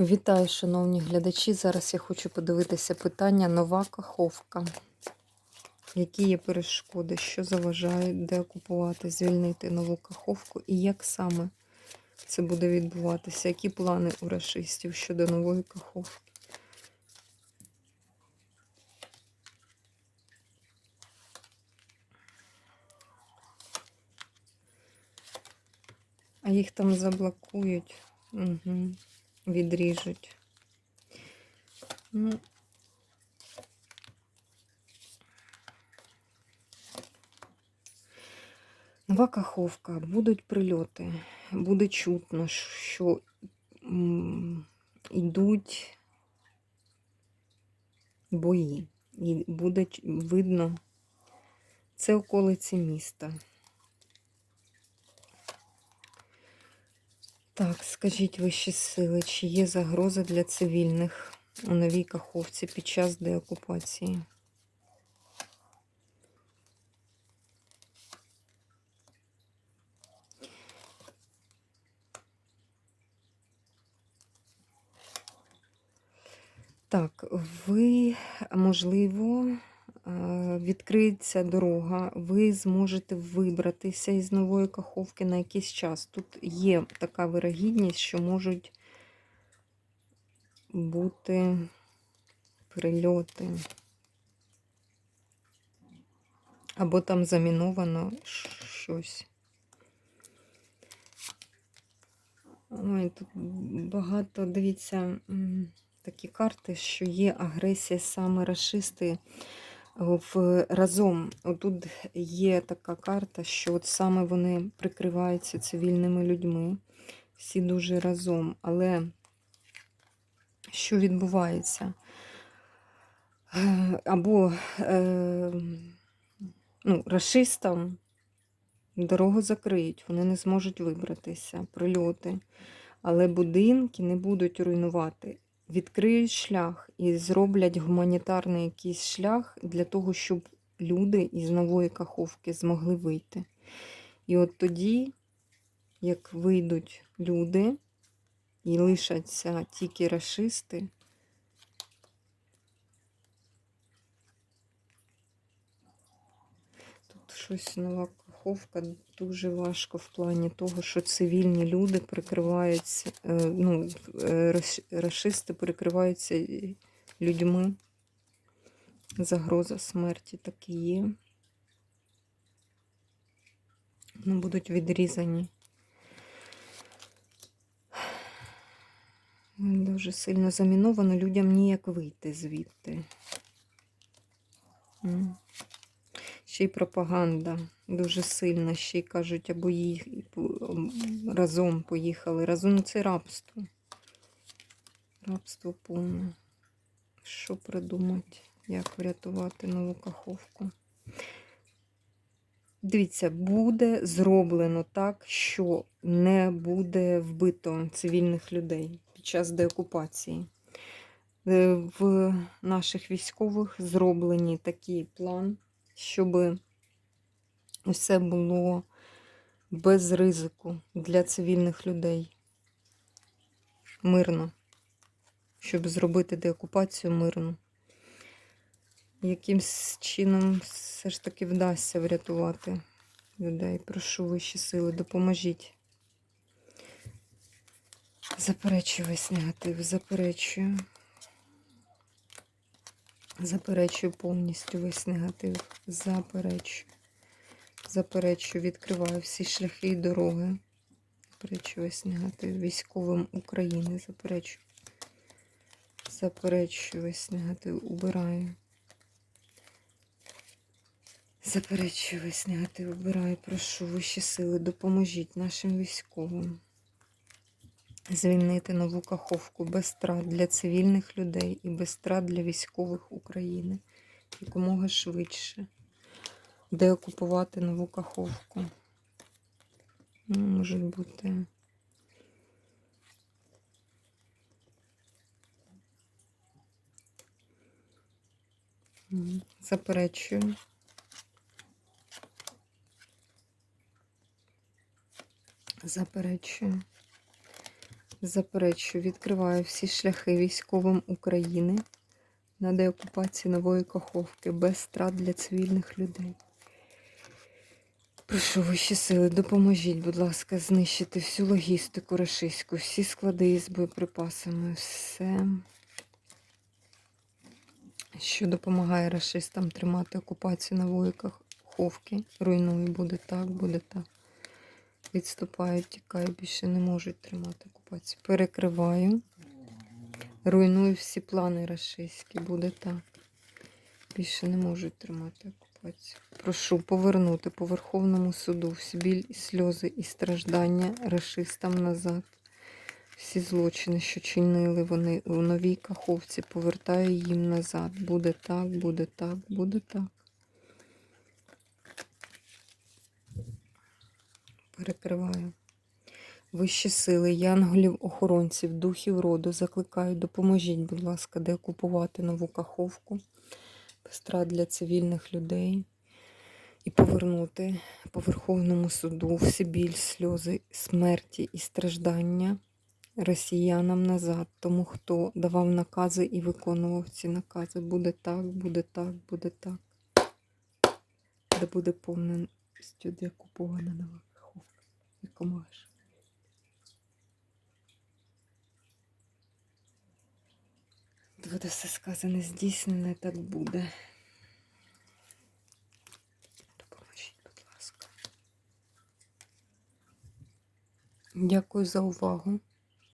Вітаю, шановні глядачі. Зараз я хочу подивитися питання нова каховка. Які є перешкоди, що заважає деокупувати, звільнити нову каховку і як саме це буде відбуватися? Які плани у рашистів щодо нової каховки? А їх там заблокують, угу. Відріжуть. Ну, Нова каховка, будуть прильоти, буде чутно, що йдуть бої, і буде видно це околиці міста. Так, скажіть вищі сили, чи є загроза для цивільних у новій каховці під час деокупації? Так, ви, можливо, відкриється дорога, ви зможете вибратися із нової каховки на якийсь час. Тут є така вирогідність, що можуть бути прильоти. Або там заміновано щось. Ой, тут багато, дивіться, такі карти, що є агресія саме расисти в разом. Отут є така карта, що от саме вони прикриваються цивільними людьми. Всі дуже разом. Але що відбувається? Або е, ну, расистам дорогу закриють, вони не зможуть вибратися, прильоти. Але будинки не будуть руйнувати. Відкриють шлях і зроблять гуманітарний якийсь шлях для того, щоб люди із нової каховки змогли вийти. І от тоді, як вийдуть люди і лишаться тільки расисти, тут щось нова каховка дуже важко в плані того, що цивільні люди прикриваються, е, ну, е, рашисти прикриваються людьми. Загроза смерті так і є. Ну, будуть відрізані. Дуже сильно заміновано, людям ніяк вийти звідти. Ще й пропаганда дуже сильна, ще й кажуть, або їх разом поїхали. Разом це рабство. Рабство повне. Що придумати, як врятувати нову каховку? Дивіться, буде зроблено так, що не буде вбито цивільних людей під час деокупації. Е, В наших військових зроблені такий план, щоб усе було без ризику для цивільних людей. Мирно. Щоб зробити деокупацію мирно. Якимсь чином все ж таки вдасться врятувати людей. Прошу вищі сили, допоможіть. Заперечую весь негатив, заперечую. Заперечую повністю весь негатив. Заперечую. Заперечую, відкриваю всі шляхи і дороги. Заперечую весь негатив. Військовим України. Заперечую. Заперечую весь негатив. Убираю. Заперечую весь негатив. Убираю. Прошу вищі сили. Допоможіть нашим військовим. Звільнити нову каховку без страт для цивільних людей і без страт для військових України. Якомога швидше. Де окупувати нову каховку? Ну, Можуть бути. Заперечую. Заперечую. Заперечую, відкриваю всі шляхи військовим України на деокупації нової Каховки без страт для цивільних людей. Прошу вищі сили, допоможіть, будь ласка, знищити всю логістику рашистську, всі склади з боєприпасами, все, що допомагає рашистам тримати окупацію нової Каховки. Руйную, буде так, буде так. Відступають, тікають, більше не можуть тримати окупацію. Перекриваю. Руйную всі плани рашистські, буде так. Більше не можуть тримати окупацію. Прошу повернути по Верховному суду всі біль, і сльози і страждання рашистам назад. Всі злочини, що чинили вони у новій каховці, повертаю їм назад. Буде так, буде так, буде так. Перекриваю. Вищі сили, янголів, охоронців, духів роду закликаю, допоможіть, будь ласка, деокупувати нову каховку, страт для цивільних людей і повернути по Верховному суду всі біль, сльози, смерті і страждання росіянам назад. Тому хто давав накази і виконував ці накази. Буде так, буде так, буде так. Де буде повністю деокупована нова ж. Буде все сказане, здійснене, так буде. Допоможіть, будь ласка. Дякую за увагу.